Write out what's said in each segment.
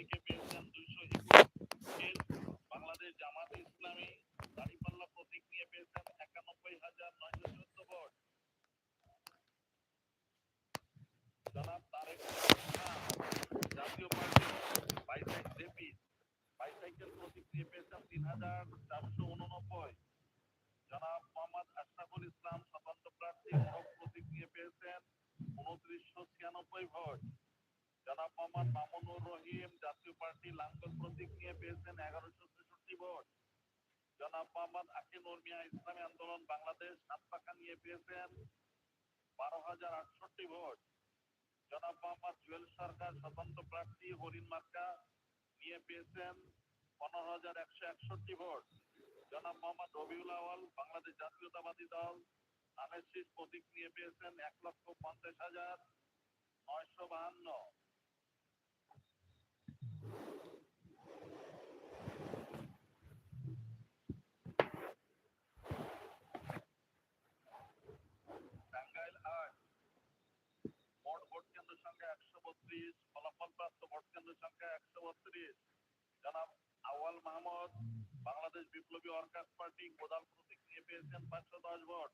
প্রতীকে পেয়েছেন দুইশো একুশ বাংলাদেশ জামাত ইসলামী দাঁড়িপাল্লা প্রতীক নিয়ে পেয়েছেন একানব্বই হাজার নয়শো চোদ্দ ভোট। জনাব Tarek Jatiya party bicycle JP, bicycle প্রতীক নিয়ে পেয়েছেন তিন হাজার চারশো উননব্বই। জনাব মোহাম্মদ আশরাফুল ইসলাম, স্বতন্ত্র প্রার্থী, ভোট প্রতীক নিয়ে পেয়েছেন উনত্রিশশো ছিয়ানব্বই ভোট। জনাব মোহাম্মদ মামুনুর প্রতীক নিয়ে পেয়েছেন এগারোশো ছেষট্টি ভোট। জনাব মোহাম্মদ আকিনুর মিয়া ইসলামী আন্দোলন বাংলাদেশ সাত পাকা নিয়ে পেয়েছেন বারো হাজার আটষট্টি ভোট। জনাব মোহাম্মদ জুয়েল সরকার স্বতন্ত্র প্রার্থী হরিণ মার্কা নিয়ে পেয়েছেন পনেরো হাজার একশো একষট্টি ভোট। জনাব মোহাম্মদ রবিউল আওয়াল বাংলাদেশ জাতীয়তাবাদী দল আমের প্রতীক নিয়ে পেয়েছেন এক লক্ষ পঞ্চাশ হাজার নয়শো বাহান্ন টাঙ্গাইল আট মোট ভোট কেন্দ্র সংখ্যা একশো বত্রিশ ফলাফল প্রাপ্ত ভোট কেন্দ্র সংখ্যা একশো বত্রিশ জনাব আওয়াল মাহমুদ বাংলাদেশ বিপ্লবী ওয়ার্কার্স পার্টি কোদাল প্রতীক পেয়েছেন পাঁচশো দশ ভোট।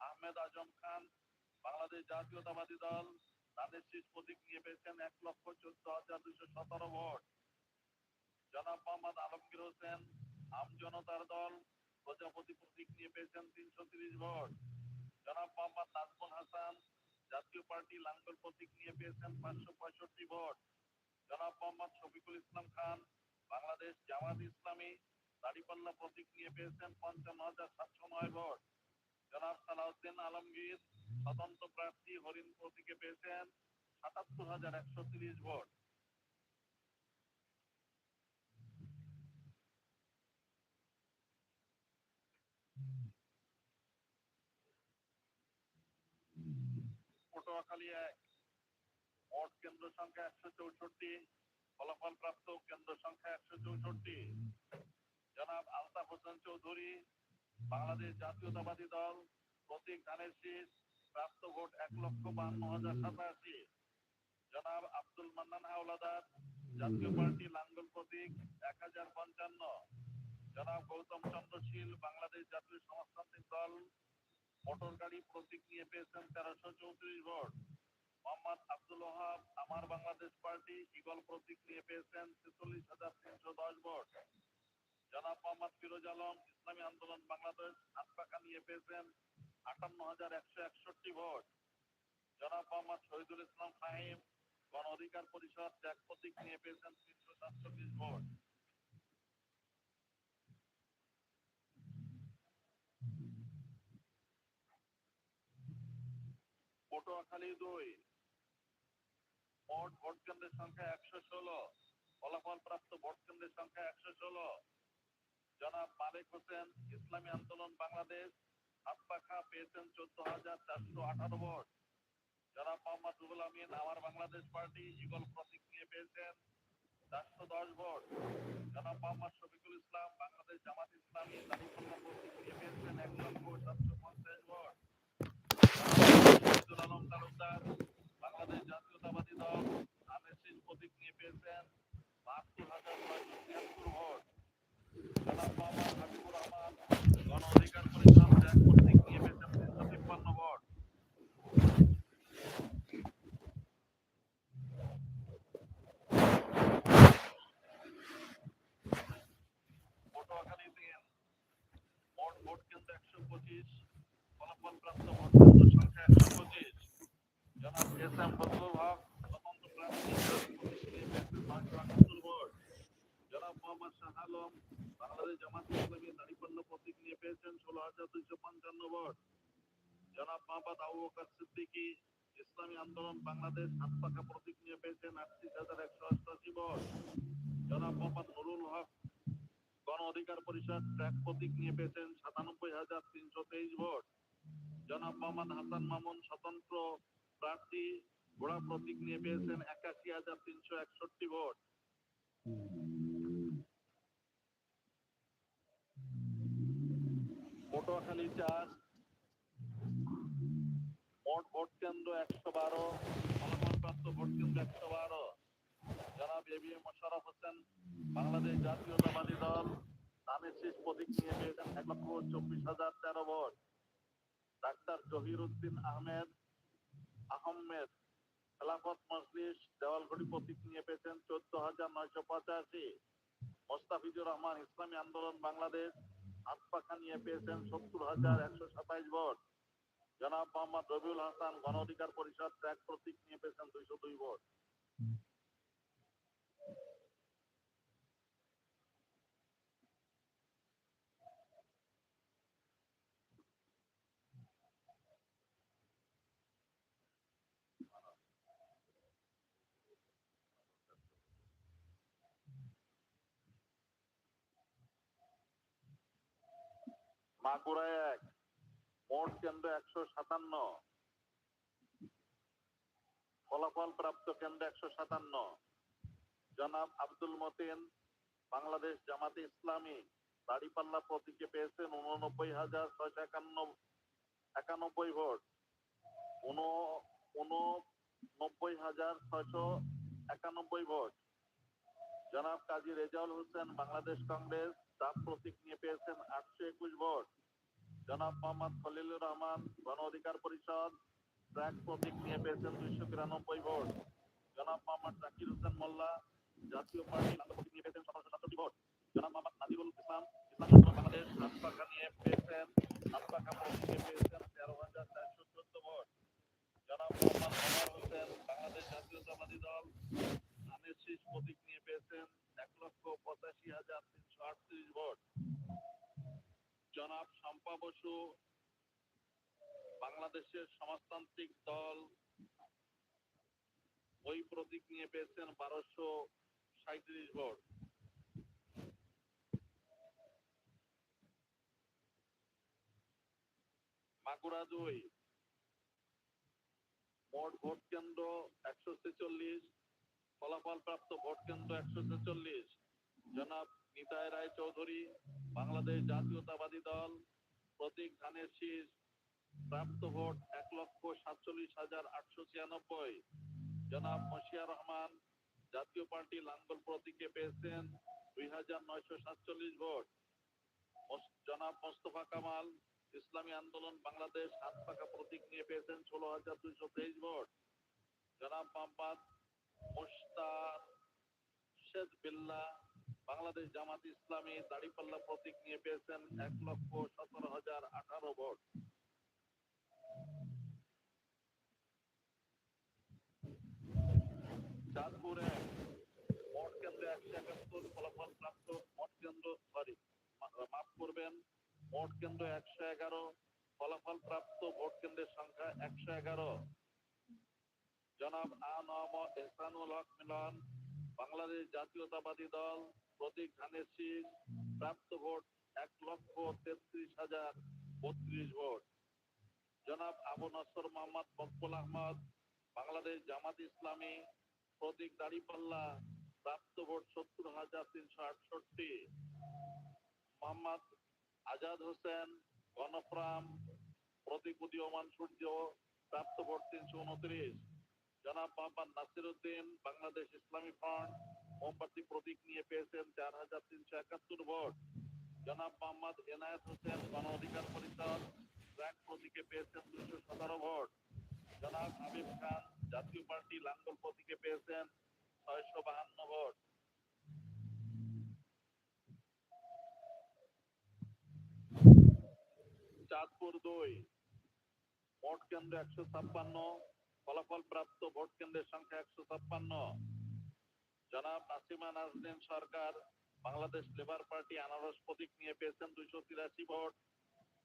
আহমেদ আজম খান, বাংলাদেশ জাতীয়তাবাদী দল, তাদের শীষ প্রতীক নিয়ে পেয়েছেন এক লক্ষ চোদ্দ হাজার দুশো সতেরো ভোট। জনাব মোহাম্মদ আলমগীর হোসেন, আম জনতার দল, প্রজাপতি প্রতীক পেয়েছেন তিনশো তিরিশ ভোট। জনাব মোহাম্মদ নাজমুল হাসান, জাতীয় পার্টি লাঙ্গল প্রতীক নিয়ে পেয়েছেন পাঁচশো পঁয়ষট্টি ভোট। জনাব মোহাম্মদ শফিকুল ইসলাম খান বাংলাদেশ জামাত ইসলামী দাড়িপাল্লা প্রতীক নিয়ে পেয়েছেন পঞ্চান্ন হাজার সাতশো নয় ভোট। জনাব সালাউদ্দিন আলমগীর স্বতন্ত্র প্রার্থী হরিণ প্রতীকে পেয়েছেন সাতাত্তর হাজার একশো তিরিশ ভোট। পটুয়াখালী এক। মোট কেন্দ্র সংখ্যা একশো চৌষট্টি। ফলাফল প্রাপ্ত কেন্দ্র সংখ্যা একশো চৌষট্টি। জনাব আলতাফ হোসেন চৌধুরী, বাংলাদেশ জাতীয়তাবাদী দল, প্রতীক ধানের শীষ, প্রাপ্ত ভোট এক লক্ষ বান্ন হাজার সাতাশি। জনাব আব্দুল মান্নান হাওলাদার, জাতীয় পার্টি লাঙ্গল প্রতীক এক হাজার পঞ্চান্ন। জনাব গৌতম চন্দ্র শীল, বাংলাদেশ জাতীয় সমাজতান্ত্রিক দল মোটর গাড়ি প্রতীক নিয়ে পেয়েছেন তেরোশো চৌত্রিশ ভোট। মোহাম্মদ আব্দুল ওহাব আমার বাংলাদেশ পার্টি ইগল প্রতীক নিয়ে পেয়েছেন ছেচল্লিশ হাজার তিনশো দশ ভোট। জনাব মোহাম্মদ ফিরোজ আলম, ইসলামী আন্দোলন বাংলাদেশ হাত নিয়ে পেয়েছেন আটান্ন হাজার একশো একষট্টি ভোট। জনাব মোহাম্মদ শহীদুল ইসলাম ফাহিম, গণ অধিকার পরিষদ ত্যাগ প্রতীক নিয়ে পেয়েছেন তিনশো সাতচল্লিশ ভোট। পটুয়াখালী দুই মোট ভোট কেন্দ্রের সংখ্যা একশো ষোলো। ফলাফল প্রাপ্ত ভোট কেন্দ্রের সংখ্যা একশো ষোলো। জনাব মালিক হোসেন, ইসলামী আন্দোলন বাংলাদেশ হাত পাখা পেয়েছেন চোদ্দ হাজার চারশো আঠারো ভোট। জনাব মোহাম্মদ রুহুল আমিন, আমার বাংলাদেশ পার্টি ইগল প্রতীক নিয়ে পেয়েছেন চারশো দশ ভোট। জনাব মোহাম্মদ শফিকুল ইসলাম, বাংলাদেশ জামাত ইসলামী দাঁড়িপাল্লা প্রতীক নিয়ে পেয়েছেন এক লক্ষ সাতশো পঞ্চাশ ভোট। আলম তালুকদার, বাংলাদেশ জাতীয়তাবাদী দল প্রতীক নিয়ে পেয়েছেন বাহাত্তর হাজার নয়শো তিয়াত্তর ভোট। বাবা মোহাম্মদ হাবিবুর রহমান গণ অধিকার পরিষদ ত্যাগ প্রতীক নিয়ে পেয়েছেন তিনশো তিপ্পান্ন ভোট পটুয়াখালী তিন মোট ভোট কেন্দ্র একশো পঁচিশ ফলাফল প্রাপ্ত ভোট কেন্দ্র সংখ্যা একশো পঁচিশ জনাব এস এম ফজলুল হক স্বতন্ত্র প্রার্থী নয়শো আটাত্তর ভোট জনাব মোহাম্মদ শাহ বাংলাদেশ জামাত প্রতীক নিয়ে পেয়েছেন ষোলো হাজার দুইশো পঞ্চান্ন ভোট। জনাব মোহাম্মদ আবু সিদ্দিকী, ইসলামী আন্দোলন বাংলাদেশ হাত প্রতীক নিয়ে পেয়েছেন আটত্রিশ হাজার একশো অষ্টাশি ভোট। জনাব মোহাম্মদ নুরুল হক, গণ অধিকার পরিষদ ট্র্যাক প্রতীক নিয়ে পেয়েছেন সাতানব্বই হাজার তিনশো তেইশ ভোট। জনাব মোহাম্মদ হাসান মামুন, স্বতন্ত্র প্রার্থী, ঘোড়া প্রতীক নিয়ে পেয়েছেন একাশি হাজার তিনশো একষট্টি ভোট। চার। মোট ভোট কেন্দ্র একশো বারো, ফলাফলপ্রাপ্ত ভোট কেন্দ্র একশো বারো। জনাব A B M Mosharraf Hossain, Bangladesh জাতীয়তাবাদী দল ধানের শীষ প্রতীক নিয়ে পেয়েছেন এক লক্ষ চব্বিশ হাজার তেরো ভোট। ডাক্তার জহির উদ্দিন আহমেদ আহমেদ খেলাফত মজলিস, দেওয়ালঘড়ি প্রতীক নিয়ে পেয়েছেন চোদ্দ হাজার নয়শো পঁচাশি। মোস্তাফিজুর রহমান, ইসলামী আন্দোলন বাংলাদেশ। হাতপাখা নিয়ে পেয়েছেন সত্তর হাজার একশো সাতাইশ ভোট। জনাব মোহাম্মদ রবিউল হাসান গণ অধিকার পরিষদ ত্যাগ প্রতীক নিয়ে পেয়েছেন দুইশো দুই ভোট। মাগুরা এক, মোট কেন্দ্র একশো সাতান্ন। ফলাফল প্রাপ্ত কেন্দ্র একশো সাতান্ন। জনাব আব্দুল মতিন, বাংলাদেশ জামাতে ইসলামী দাড়িপাল্লা প্রতীকে পেয়েছেন উননব্বই হাজার ছয়শো একান্ন, একানব্বই ভোট। উন, উননব্বই হাজার ছয়শো একানব্বই ভোট। জনাব কাজী রেজাউল হোসেন, বাংলাদেশ কংগ্রেস ডাক প্রতীক নিয়ে পেয়েছেন আটশো একুশ ভোট। জনাব মোহাম্মদ খলিলুর রহমান, গণ অধিকার পরিষদ, ট্র্যাক প্রতীক নিয়ে পেয়েছেন দুইশো বিরানব্বই ভোট। জনাব মোহাম্মদ জাকির হোসেন মোল্লা, জাতীয় পার্টি প্রতীক নিয়ে পেয়েছেন সতেরোশো সাতষট্টি ভোট। জনাব মোহাম্মদ নাজিবুল ইসলাম বাংলাদেশ নিয়ে পেয়েছেন তেরো হাজার চারশো চোদ্দ ভোট। জনাব মোহাম্মদ জাতীয়তাবাদী দল ধানের প্রতীক নিয়ে পেয়েছেন এক লক্ষ পঁচাশি হাজার তিনশো আটত্রিশ ভোট জনাব শম্পা বসু, বাংলাদেশের সমাজতান্ত্রিক দল ওই প্রতীক নিয়ে পেয়েছেন বারোশো সাঁত্রিশ ভোট। মাগুরা দুই মোট ভোট কেন্দ্র একশো ছেচল্লিশ ফলাফল প্রাপ্ত ভোট কেন্দ্র একশো ছেচল্লিশ। জনাব নিতাই রায় চৌধুরী বাংলাদেশ জাতীয়তাবাদী দল প্রতীক ধানের শীষ প্রাপ্ত ভোট এক লক্ষ সাতচল্লিশ হাজার আটশো ছিয়ানব্বই। জনাব মশিয়া রহমান, জাতীয় পার্টি লাঙ্গল প্রতীকে পেয়েছেন দুই হাজার নয়শো সাতচল্লিশ ভোট। জনাব মোস্তফা কামাল, ইসলামী আন্দোলন বাংলাদেশ হাত পাকা প্রতীক নিয়ে পেয়েছেন ষোলো হাজার দুইশো তেইশ ভোট। জনাব মোহাম্মদ মুস্তাশেদ বিল্লাহ বাংলাদেশ জামাত ইসলামী দাড়িপাল্লা প্রতীক নিয়ে পেয়েছেন এক লক্ষ সতেরো হাজার আঠারো ভোট। চাঁদপুর মোট কেন্দ্রে একশো একাত্তর ফলাফল প্রাপ্ত মোট কেন্দ্র সরি মাফ করবেন মোট কেন্দ্র একশো এগারো, ফলাফল প্রাপ্ত ভোট কেন্দ্রের সংখ্যা একশো এগারো। জনাব আ নম এহসানুল হক মিলন, বাংলাদেশ জাতীয়তাবাদী দল প্রতীক ধানের প্রাপ্ত ভোট এক লক্ষ তেত্রিশ হাজার বত্রিশ ভোট। জনাব আবু নসর মোহাম্মদ মকবুল আহমদ, বাংলাদেশ জামাত ইসলামী প্রতীক দাড়িপাল্লা, প্রাপ্ত ভোট সত্তর হাজার তিনশো আটষট্টি। মোহাম্মদ আজাদ হোসেন গণপ্রাম প্রতীক উদীয়মান সূর্য, প্রাপ্ত ভোট তিনশো উনত্রিশ। জনাব মোহাম্মদ নাসির উদ্দিন বাংলাদেশ ইসলামী ফ্রন্ট মোমবাতি প্রতীক নিয়ে পেয়েছেন চার হাজার তিনশো একাত্তর ভোট। জনাব মোহাম্মদ এনায়েত হোসেন, গণ অধিকার পরিষদ ট্র্যাক প্রতীকে পেয়েছেন দুশো সতেরো ভোট। জনাব হাবিব খান, জাতীয় পার্টি লাঙ্গল প্রতীকে পেয়েছেন ছয়শো বাহান্ন ভোট। চাঁদপুর দুই, ভোট কেন্দ্র একশো ছাপ্পান্ন ফলাফল প্রাপ্ত ভোট কেন্দ্রের সংখ্যা একশো ছাপ্পান্ন। জনাব নাসিমা নাজনীন সরকার, বাংলাদেশ লেবার পার্টি আনারস প্রতীক নিয়ে পেয়েছেন দুইশো তিরাশি ভোট।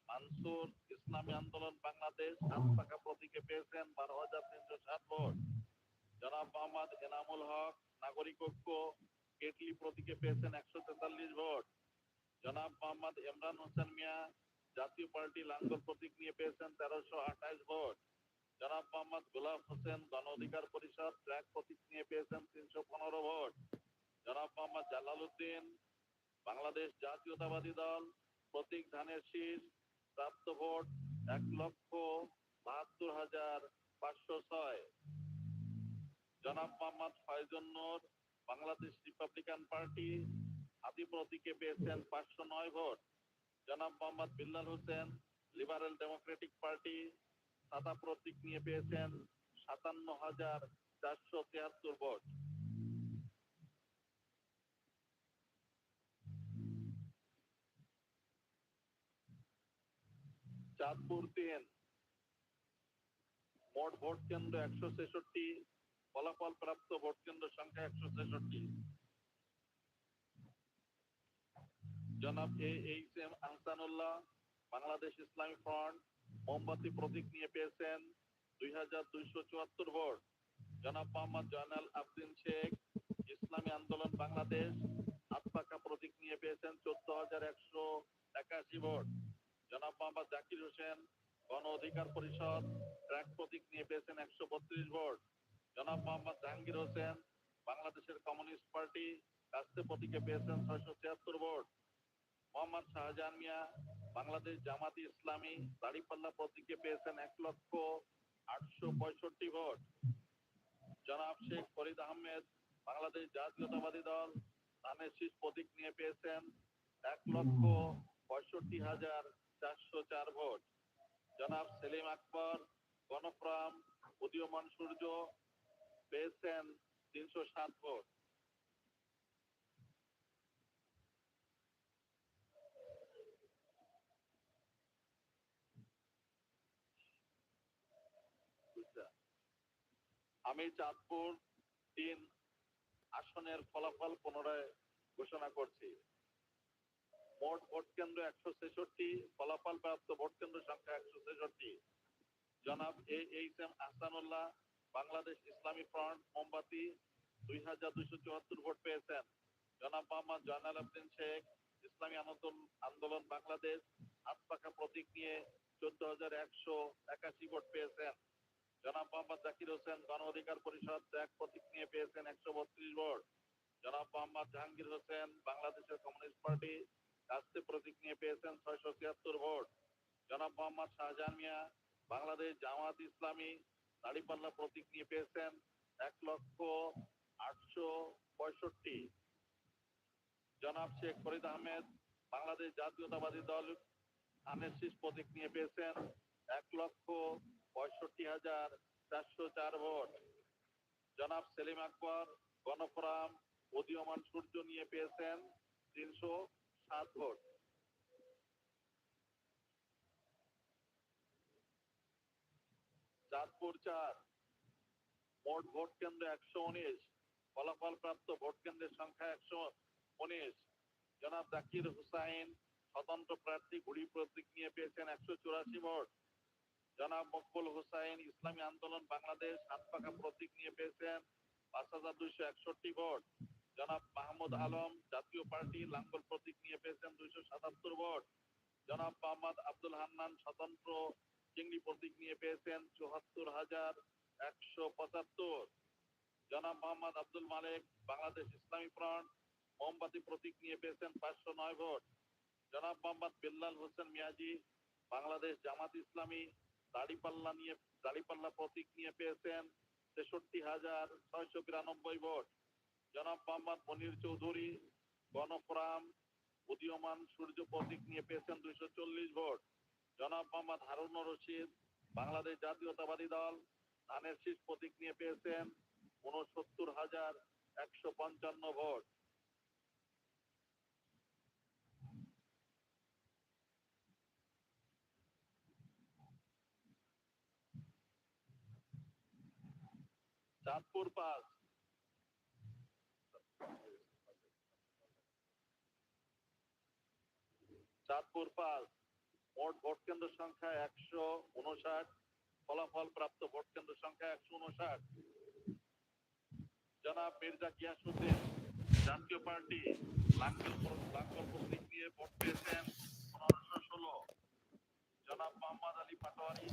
মানসুর ইসলামী আন্দোলন বাংলাদেশ সাত পাকা প্রতীকে পেয়েছেন বারো হাজার তিনশো সাত ভোট। জনাব মোহাম্মদ এনামুল হক, নাগরিক ঐক্য, কেটলি প্রতীকে পেয়েছেন একশো তেতাল্লিশ ভোট। জনাব মোহাম্মদ ইমরান হোসেন মিয়া, জাতীয় পার্টি লাঙ্গল প্রতীক নিয়ে পেয়েছেন তেরোশো আঠাইশ ভোট। জনাব মোহাম্মদ গোলাম হোসেন গণ অধিকার পরিষদ ট্র্যাক প্রতীক নিয়ে পেয়েছেন তিনশো পনেরো ভোট। জনাব মোহাম্মদ জালাল উদ্দিন, বাংলাদেশ জাতীয়তাবাদী দল, প্রতীক ধানের শীষ, প্রাপ্ত ভোট এক লক্ষ বাহাত্তর হাজার পাঁচশো ছয়। জনাব মোহাম্মদ ফয়জুন বাংলাদেশ রিপাবলিকান পার্টি, হাতি প্রতীকে পেয়েছেন পাঁচশো নয় ভোট। জনাব Mohammad Billal Hossain, Liberal Democratic Party সাদা প্রতীক নিয়ে পেয়েছেন সাতান্ন হাজার চারশো তিয়াত্তর ভোট। চাঁদপুর তিন, মোট ভোট কেন্দ্র একশো ছেষট্টি, ফলাফল প্রাপ্ত ভোট কেন্দ্র সংখ্যা একশো ছেষট্টি। জনাব A H M Ahsanullah, Bangladesh Islami Front মোমবাতি প্রতীক নিয়ে পেয়েছেন দুই হাজার দুইশো চুয়াত্তর ভোট। জনাব মোহাম্মদ জয়নাল আবদিন শেখ, ইসলামী আন্দোলন বাংলাদেশ আত্মাকা প্রতীক নিয়ে পেয়েছেন চোদ্দ হাজার একশো একাশি ভোট। জনাব মোহাম্মদ জাকির হোসেন, গণ অধিকার পরিষদ, ট্র্যাক প্রতীক নিয়ে পেয়েছেন একশো বত্রিশ ভোট। জনাব মোহাম্মদ জাহাঙ্গীর হোসেন, বাংলাদেশের কমিউনিস্ট পার্টি, কাস্তে প্রতীকে পেয়েছেন ছয়শো ছিয়াত্তর ভোট। মোহাম্মদ শাহজাহান মিয়া বাংলাদেশ জামাতি ইসলামী দাড়িপাল্লা প্রতীকে পেয়েছেন এক লক্ষ আটশো পঁয়ষট্টি ভোট। জনাব শেখ ফরিদ আহমেদ, বাংলাদেশ জাতীয়তাবাদী দল ধানের শীষ প্রতীক নিয়ে পেয়েছেন এক লক্ষ পঁয়ষট্টি হাজার চারশো চার ভোট। জনাব সেলিম আকবর গণপ্রাম উদীয়মান সূর্য পেয়েছেন তিনশো সাত ভোট। আমি চাঁদপুর তিন আসনের ফলাফল পুনরায় ঘোষণা করছি। মোট ভোট কেন্দ্র একশো ছেষট্টি, ফলাফল প্রাপ্ত ভোট কেন্দ্র সংখ্যা একশো ছেষট্টি। জনাব A H M Ahsanullah, Bangladesh Islami Front, মোমবাতি, দুই হাজার দুইশো চুয়াত্তর ভোট পেয়েছেন। জনাব মোহাম্মদ জয়নাল আবদিন শেখ, ইসলামী আন্দোলন আন্দোলন বাংলাদেশ পাখা প্রতীক নিয়ে চোদ্দ হাজার একশো একাশি ভোট পেয়েছেন। জনাব মোহাম্মদ জাকির হোসেন গণ অধিকার পরিষদ ত্যাগ প্রতীক নিয়ে পেয়েছেন একশো বত্রিশ ভোট। জনাব মোহাম্মদ জাহাঙ্গীর হোসেন বাংলাদেশের কমিউনিস্ট পার্টি কাস্তে প্রতীক নিয়ে পেয়েছেন ছয়শো তিয়াত্তর ভোট। জনাব মোহাম্মদ শাহজাহান মিয়া বাংলাদেশ জামাত ইসলামী দাড়িপাল্লা প্রতীক নিয়ে পেয়েছেন এক লক্ষ আটশো পঁয়ষট্টি। জনাব শেখ ফরিদ আহমেদ বাংলাদেশ জাতীয়তাবাদী দল ধানের শীষ প্রতীক নিয়ে পেয়েছেন এক লক্ষ পঁয়ষট্টি হাজার চারশো চার ভোট। জনাব সেলিম আকবর গণফোরাম উদীয়মান সূর্য নিয়ে পেয়েছেন তিনশো সাত ভোট। চাঁদপুর চার, মোট ভোট কেন্দ্র একশো উনিশ ফলাফল প্রাপ্ত ভোট কেন্দ্রের সংখ্যা একশো উনিশ। জনাব জাকির হুসাইন স্বতন্ত্র প্রার্থী, ঘুড়ি প্রতীক নিয়ে পেয়েছেন একশো চুরাশি ভোট। জনাব মকবুল হুসাইন ইসলামী আন্দোলন বাংলাদেশ হাত পাকা প্রতীক নিয়ে পেয়েছেন পাঁচ হাজার দুইশো একষট্টি ভোট। জনাব মাহমুদ আলম জাতীয় পার্টি লাঙ্গল প্রতীক নিয়ে পেয়েছেন দুইশো সাতাত্তর ভোট। জনাব মোহাম্মদ আব্দুল হান্নান স্বতন্ত্র চিংড়ি প্রতীক নিয়ে পেয়েছেন চুয়াত্তর হাজার একশো পঁচাত্তর। জনাব মোহাম্মদ আব্দুল মালিক বাংলাদেশ ইসলামী ফ্রন্ট মোমবাতি প্রতীক নিয়ে পেয়েছেন পাঁচশো নয় ভোট। জনাব মোহাম্মদ বিল্লাল হোসেন মিয়াজি বাংলাদেশ জামাত ইসলামী দাড়িপাল্লা নিয়ে, দাড়িপাল্লা প্রতীক নিয়ে পেয়েছেন তেষট্টি হাজার ছয়শো বিরানব্বই ভোট। জনাব মোহাম্মদ মনির চৌধুরী, গণফোরাম, উদীয়মান সূর্য প্রতীক নিয়ে পেয়েছেন দুইশো চল্লিশ ভোট। জনাব মোহাম্মদ হারুন রশিদ, বাংলাদেশ জাতীয়তাবাদী দল, ধানের শীষ প্রতীক নিয়ে পেয়েছেন উনসত্তর হাজার একশো পঞ্চান্ন ভোট। চাঁদপুর পাঁচ চাঁদপুর পাঁচ মোট ভোট কেন্দ্র সংখ্যা একশো উনষাট, ফলাফল প্রাপ্ত ভোট কেন্দ্র সংখ্যা একশো উনষাট। জনাব মির্জা গিয়াসুদ্দিন জাতীয় পার্টি, লাঙ্গল প্রতীক নিয়ে ভোট পেয়েছেন পনেরোশো ষোলো। জনাব মোহাম্মদ আলী পাটোয়ারি